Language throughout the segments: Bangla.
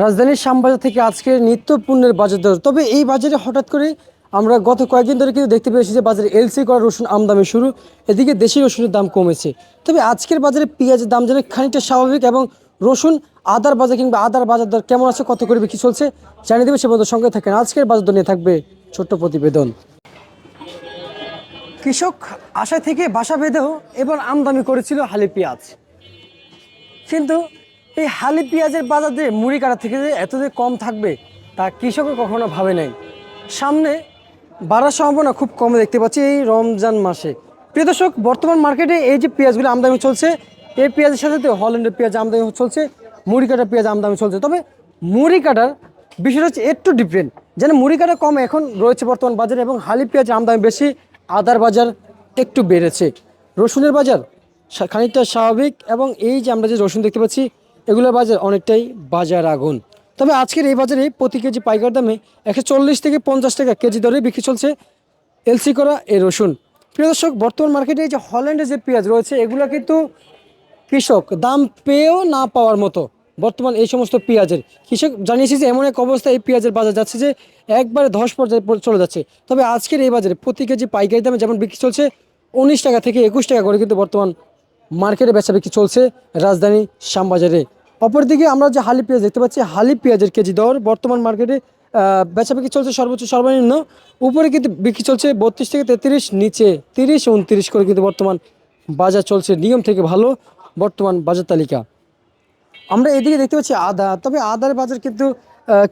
রাজধানীর শ্যামবাজার থেকে আজকের নিত্য পণ্যের বাজার দর। তবে এই বাজারে হঠাৎ করে আমরা গত কয়েকদিন ধরে কিন্তু দেখতে পেয়েছি যে বাজারে এলসি করা রসুন আমদামি শুরু, এদিকে দেশি রসুনের দাম কমেছে। তবে আজকের বাজারে পেঁয়াজের দাম যেন খানিকটা স্বাভাবিক এবং রসুন আদার বাজার কিংবা আদার বাজার দর কেমন আছে, কত করে বিক্রি চলছে, জানিয়ে দেবে সে পর্যন্ত সঙ্গে থাকেন। আজকের বাজার দর নিয়ে থাকবে ছোট্ট প্রতিবেদন। কৃষক আশা থেকে বাসা বেঁধেও এবার আমদানি করেছিল হালি পেঁয়াজ। কিন্তু এই হালি পেঁয়াজের বাজার দিয়ে মুড়ি কাটা থেকে যে এত যে কম থাকবে, তা কৃষকও কখনো ভাবে নাই। সামনে বাড়ার সম্ভাবনা খুব কম দেখতে পাচ্ছি এই রমজান মাসে। প্রিয় দর্শক, বর্তমান মার্কেটে এই যে পেঁয়াজগুলো আমদানি চলছে, এই পেঁয়াজের সাথে তো হল্যান্ডের পেঁয়াজ আমদানি চলছে, মুড়ি কাটার পেঁয়াজ আমদানি চলছে। তবে মুড়ি কাটার বিষয়টা হচ্ছে একটু ডিফারেন্ট যেন মুড়ি কাটা কম এখন রয়েছে বর্তমান বাজারে এবং হালি পেঁয়াজ আমদানি বেশি, আদার বাজার একটু বেড়েছে। রসুনের বাজার খানিকটা স্বাভাবিক এবং এই যে আমরা যে রসুন দেখতে পাচ্ছি এগুলোর বাজার অনেকটাই বাজার আগুন। তবে আজকের এই বাজারে প্রতি কেজি পাইকার দামে একশো চল্লিশ থেকে পঞ্চাশ টাকা কেজি দরে বিক্রি চলছে এলসি করা এই রসুন। প্রিয় দর্শক, বর্তমান মার্কেটে যে হল্যান্ডের যে পেঁয়াজ রয়েছে, এগুলো কিন্তু কৃষক, দাম পেয়েও না পাওয়ার মতো। বর্তমান এই সমস্ত পেঁয়াজের, কৃষক জানিয়েছে যে এমন এক অবস্থা এই পেঁয়াজের বাজার যাচ্ছে যে একবারে ধস পর্যায়ে চলে যাচ্ছে। তবে আজকের এই বাজারে প্রতি কেজি পাইকারি দামে যেমন বিক্রি চলছে, উনিশ টাকা থেকে একুশ টাকা করে কিন্তু বর্তমান মার্কেটে বেচা বিক্রি চলছে রাজধানী শ্যামবাজারে। অপরদিকে আমরা যে হালি পেঁয়াজ দেখতে পাচ্ছি হালি পেঁয়াজের কেজি দর বর্তমান মার্কেটে আহ, বেচা বিক্রি চলছে সর্বোচ্চ সর্বনিম্ন উপরে কিন্তু বিক্রি চলছে বত্রিশ থেকে তেত্রিশ নিচে তিরিশ উনত্রিশ করে কিন্তু বর্তমান বাজার চলছে নিয়ম থেকে ভালো বর্তমান বাজার তালিকা। আমরা এদিকে দেখতে পাচ্ছি আদা তবে আদার বাজার কিন্তু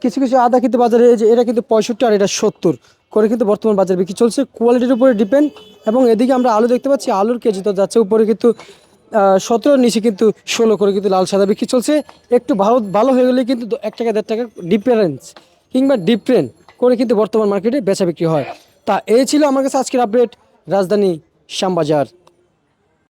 কিছু কিছু আদা কিন্তু বাজারে যে এটা কিন্তু পঁয়ষট্টি আর এটা সত্তর করে কিন্তু বর্তমান বাজার বিক্রি চলছে। কোয়ালিটির উপরে ডিপেন্ড এবং এদিকে আমরা আলু দেখতে পাচ্ছি আলুর কেজি তো যাচ্ছে উপরে কিন্তু সতেরোর নিচে কিন্তু ষোলো করে কিন্তু লাল সাদা বিক্রি চলছে। একটু ভালো ভালো হয়ে গেলে কিন্তু এক টাকা, দেড় টাকা ডিফারেন্স কিংবা ডিফারেন্ট করে কিন্তু বর্তমান মার্কেটে বেচা বিক্রি হয়। তা এই ছিল আমার কাছে আজকের আপডেট রাজধানী শ্যামবাজার।